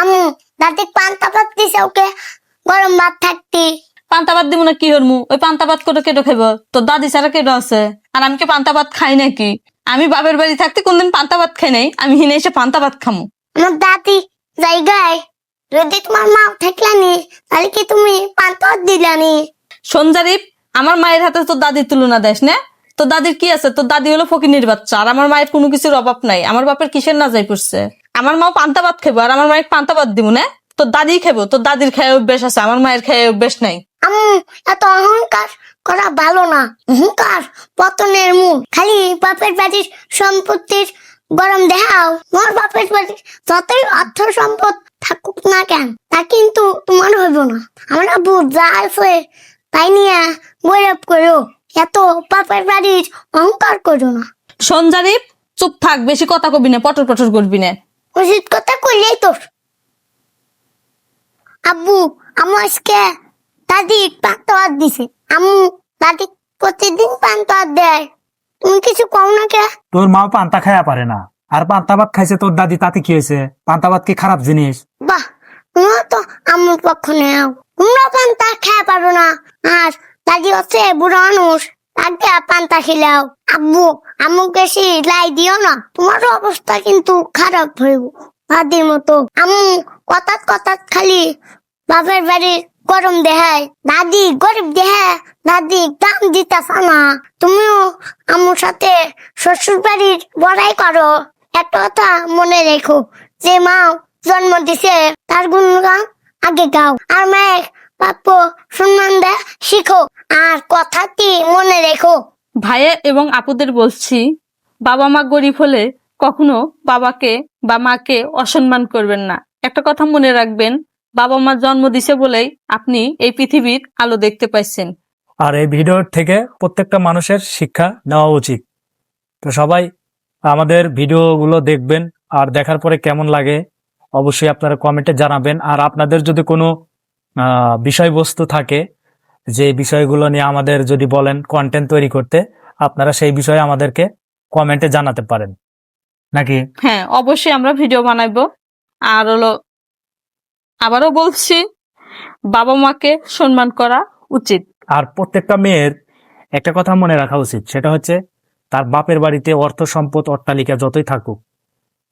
আমু দাদি পান্তা ভাত দিছে ওকে। গরম ভাত থাকতি। পান্তা ভাত দিব না কি হরমু ওই পান্তা ভাত করে কেটো খাইব? তোর দাদি ছাড়া কেটো আছে? আর আমি কি পান্তা ভাত খাই নাকি? আমি বাড়ি থাকতে কোনদিন পান্তা ভাত খাই নাই। আমি হিনে এসে পান্তা ভাত খামু। আমার দাদি জায়গায়। যদি তোমার মা থাকলানি তাহলে কি তুমি পান্তা ভাত দিলানি? সঞ্জারিপ আমার মায়ের হাতে তোর দাদির তুলনা দেশ না? তোর দাদির কি আছে? তোর দাদি হলো ফকিনির বাচ্চা আর আমার মায়ের কোনো কিছুর অভাব নাই। আমার বাপের কিসের না যাই পড়ছে? আমার মা পান্তা ভাত খাব আর আমার মায়ের পান্তা ভাত দিব না? তোর দাদি খাব তোর দাদির খায় অভ্যেস আছে আমার মায়ের খায় অভ্যেস নাই। আমু এত অহংকার করা ভালো না। অহংকার পতনের মূল। খালি বাপের বাড়ির সম্পত্তির গরম দেখাও। মোর বাপের বাড়ির যতই অর্থ সম্পদ থাকুক না কেন তা কিন্তু তোমার হইব না। আমরা বুঝ যা আছে তাই নিয়ে গৌরব করো। এত বাপের বাড়ির অহংকার করো না। সঞ্জারিপ চুপ থাক বেশি কথা কবি না পটর পটর করবি না। উচিত কথা করলেই তো আব্বু আমু আজকে দাদি পান্তা ভাত দিছে। আমু দাদি প্রতিদিন পান্তা ভাত দেয়। তুমি কিছু কও না কে? তোর মাও পান্তা খায়া পারে না। আর পান্তা ভাত খাইছে তোর দাদি তাতে কি হয়েছে? পান্তা ভাত কি খারাপ জিনিস? বাহ তোমরা তো আমুর পক্ষ নেও। তোমরা পান্তা খেয়ে পারো না। আর দাদি হচ্ছে বুড়ো মানুষ। তাকে পান্তা খেলাও আব্বু আমু বেশি লাই দিও না তোমার অবস্থা কিন্তু খারাপ হইব দাদির মতো, আম্মু কথাত কথাত খালি বাপের বাড়ির গরম দেহায় দাদি গরিব দেহায় দাদি দাম দিতেছ না। তুমিও আমার সাথে শ্বশুর বাড়ির বড়াই করো। একটা কথা মনে রেখো, যে মা জন্ম দিছে, তার গুণগান আগে গাও। আর মায়ের প্রাপ্য সম্মান দেয় শিখো। আর কথাটি মনে রেখো? ভাইয়া এবং আপুদের বলছি বাবা মা গরিব হলে কখনো বাবাকে বা মাকে অসম্মান করবেন না। একটা কথা মনে রাখবেন বাবা মা জন্ম দিছে বলেই আপনি এই পৃথিবীর আলো দেখতে পাইছেন। আর এই ভিডিওর থেকে প্রত্যেকটা মানুষের শিক্ষা নেওয়া উচিত। তো সবাই আমাদের ভিডিওগুলো দেখবেন আর দেখার পরে কেমন লাগে অবশ্যই আপনারা কমেন্টে জানাবেন। আর আপনাদের যদি কোনো বিষয়বস্তু থাকে যে বিষয়গুলো নিয়ে আমাদের যদি বলেন কন্টেন্ট তৈরি করতে আপনারা সেই বিষয়ে আমাদেরকে কমেন্টে জানাতে পারেন। নাকি? হ্যাঁ অবশ্যই আমরা ভিডিও বানাইবো। আর হলো আবারও বলছি বাবা মাকে সম্মান করা উচিত। আর প্রত্যেকটা মেয়ের একটা কথা মনে রাখা উচিত সেটা হচ্ছে তার বাপের বাড়িতে অর্থ সম্পদ অট্টালিকা যতই থাকুক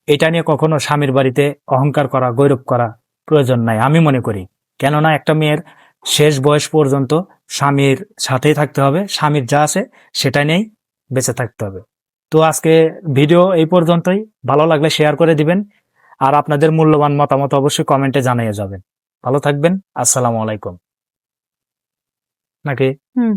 এটা নিয়ে কখনো স্বামীর বাড়িতে অহংকার করা গৌরব করা প্রয়োজন নাই আমি মনে করি। কেননা একটা মেয়ের শেষ বয়স পর্যন্ত স্বামীর সাথেই থাকতে হবে, স্বামীর যা আছে সেটা নিয়েই বেঁচে থাকতে হবে। তো আজকে ভিডিও এই পর্যন্তই। ভালো লাগলে শেয়ার করে দিবেন, আর আপনাদের মূল্যবান মতামত অবশ্যই কমেন্টে জানিয়ে যাবেন। ভালো থাকবেন, আসসালামু আলাইকুম। নাকি? হুম।